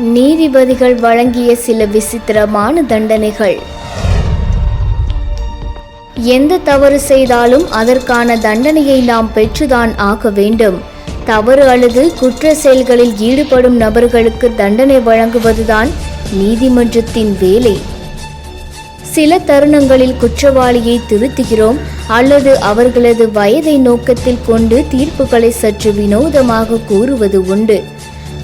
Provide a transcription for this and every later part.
நீதிபதிகள் வழங்கிய சில விசித்திரமான தண்டனைகள். எந்த தவறு செய்தாலும் அதற்கான தண்டனையை நாம் பெற்றுதான் ஆக வேண்டும். தவறு அல்லது குற்ற செயல்களில் ஈடுபடும் நபர்களுக்கு தண்டனை வழங்குவதுதான் நீதிமன்றத்தின் வேலை. சில தருணங்களில் குற்றவாளியை திருத்துகிறோம் அல்லது அவர்களது வயதை நோக்கத்தில் கொண்டு தீர்ப்புகளை சற்று வினோதமாக கூறுவது உண்டு.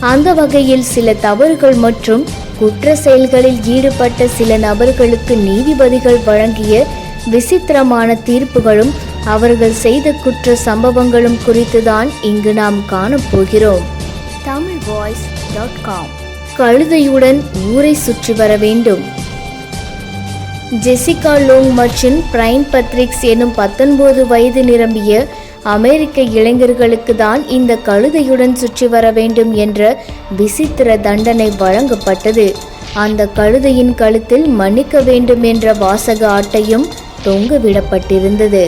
அந்த வகையில் சில தவறுகள் மற்றும் குற்ற செயல்களில் ஈடுபட்ட சில நபர்களுக்கு நீதிபதிகள் வழங்கிய விசித்திரமான தீர்ப்புகளும் அவர்கள் செய்த குற்ற சம்பவங்களும் குறித்துதான் இங்கு நாம் காணப்போகிறோம். Tamil voice dot com. கழுதையுடன் ஊரை சுற்றி வர வேண்டும். ஜெசிகா லோங் மற்றும் பிரைன் பத்ரிக்ஸ் எனும் பத்தொன்பது வயது நிரம்பிய அமெரிக்க இளைஞர்களுக்கு தான் இந்த கழுதையுடன் சுற்றி வர வேண்டும் என்ற விசித்திர தண்டனை வழங்கப்பட்டது. அந்த கழுதையின் கழுத்தில் மன்னிக்க வேண்டும் என்ற வாசக ஆட்டையும் தொங்கவிடப்பட்டிருந்தது.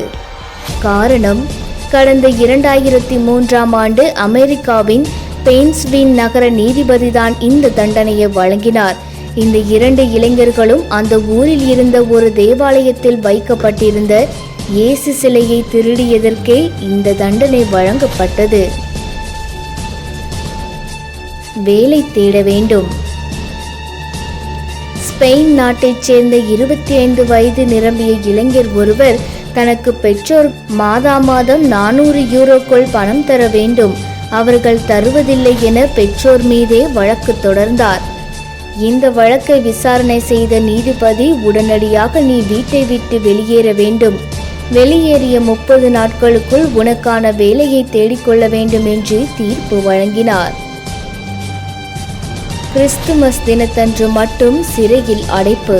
காரணம் கடந்த இரண்டாயிரத்தி மூன்றாம் ஆண்டு அமெரிக்காவின் பெயின்ஸ்வின் நகர நீதிபதிதான் இந்த தண்டனையை வழங்கினார். இந்த இரண்டு இளைஞர்களும் அந்த ஊரில் இருந்த ஒரு தேவாலயத்தில் வைக்கப்பட்டிருந்த இயேசு சிலையை திருடியதற்கே இந்த தண்டனை வழங்கப்பட்டது. வேலை தேட வேண்டும். ஸ்பெயின் நாட்டைச் சேர்ந்த இருபத்தி ஐந்து வயது நிரம்பிய இளைஞர் ஒருவர் தனக்கு பெற்றோர் மாதா மாதம் நானூறு யூரோக்குள் பணம் தர வேண்டும். அவர்கள் தருவதில்லை என பெற்றோர் மீதே வழக்கு தொடர்ந்தார். இந்த வழக்கை விசாரணை செய்த நீதிபதி உடனடியாக நீ வீட்டை விட்டு வெளியேற வேண்டும். வெளியேறிய முப்பது நாட்களுக்குள் உனக்கான வேலையை தேடிக்கொள்ள வேண்டும் என்று தீர்ப்பு வழங்கினார். கிறிஸ்துமஸ் தினத்தன்று மட்டும் சிறையில் அடைப்பு.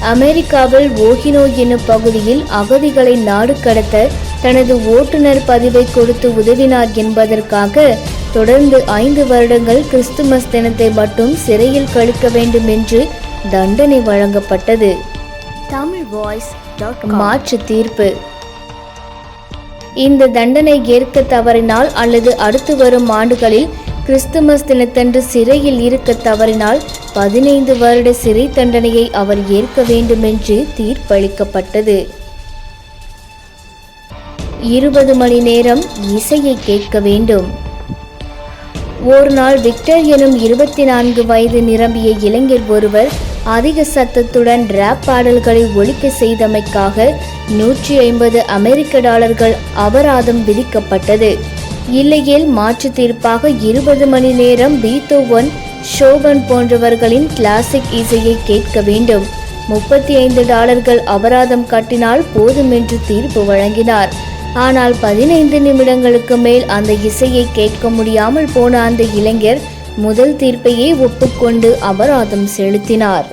அமெரிக்காவில் ஓஹினோ என்னும் பகுதியில் அகதிகளை நாடு கடத்த தனது ஓட்டுநர் பதிவை கொடுத்து உதவினார் என்பதற்காக தொடர்ந்து ஐந்து வருடங்கள் கிறிஸ்துமஸ் தினத்தை மட்டும் சிறையில் கழிக்க வேண்டும் என்று தண்டனை வழங்கப்பட்டது. தமிழ் வாய்ஸ் மாற்று தீர்ப்பு இந்த தண்டனை ஏற்க தவறினால் அல்லது அடுத்து வரும் ஆண்டுகளில் கிறிஸ்துமஸ் தினத்தன்று சிறையில் இருக்க தவறினால் பதினைந்து வருட சிறை தண்டனையை அவர் ஏற்க வேண்டுமென்று தீர்ப்பளிக்கப்பட்டது. இருபது மணி நேரம் இசையை கேட்க வேண்டும். ஒரு நாள் விக்டர் எனும் இருபத்தி நான்கு வயது நிரம்பிய இளைஞர் ஒருவர் அதிக சத்தத்துடன் ரேப் பாடல்களை ஒழிக்க செய்தமைக்காக நூற்றி ஐம்பது அமெரிக்க டாலர்கள் அபராதம் விதிக்கப்பட்டது. இல்லையேல் மாற்று தீர்ப்பாக இருபது மணி நேரம் பீத்தோவன் ஷோபன் போன்றவர்களின் கிளாசிக் இசையை கேட்க வேண்டும். முப்பத்தி ஐந்து டாலர்கள் அபராதம் கட்டினால் போதும் என்று தீர்ப்பு வழங்கினார். ஆனால் பதினைந்து நிமிடங்களுக்கு மேல் அந்த இசையை கேட்க முடியாமல் போன அந்த இளைஞர் முதல் தீர்ப்பையே ஒப்புக்கொண்டு அபராதம் செலுத்தினார்.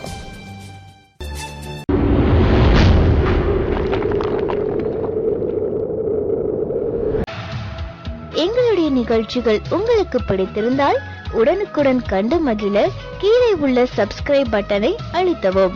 எங்களுடைய நிகழ்ச்சிகள் உங்களுக்கு பிடித்திருந்தால் உடனுக்குடன் கண்டு மகிழ கீழே உள்ள சப்ஸ்கிரைப் பட்டனை அழுத்தவும்.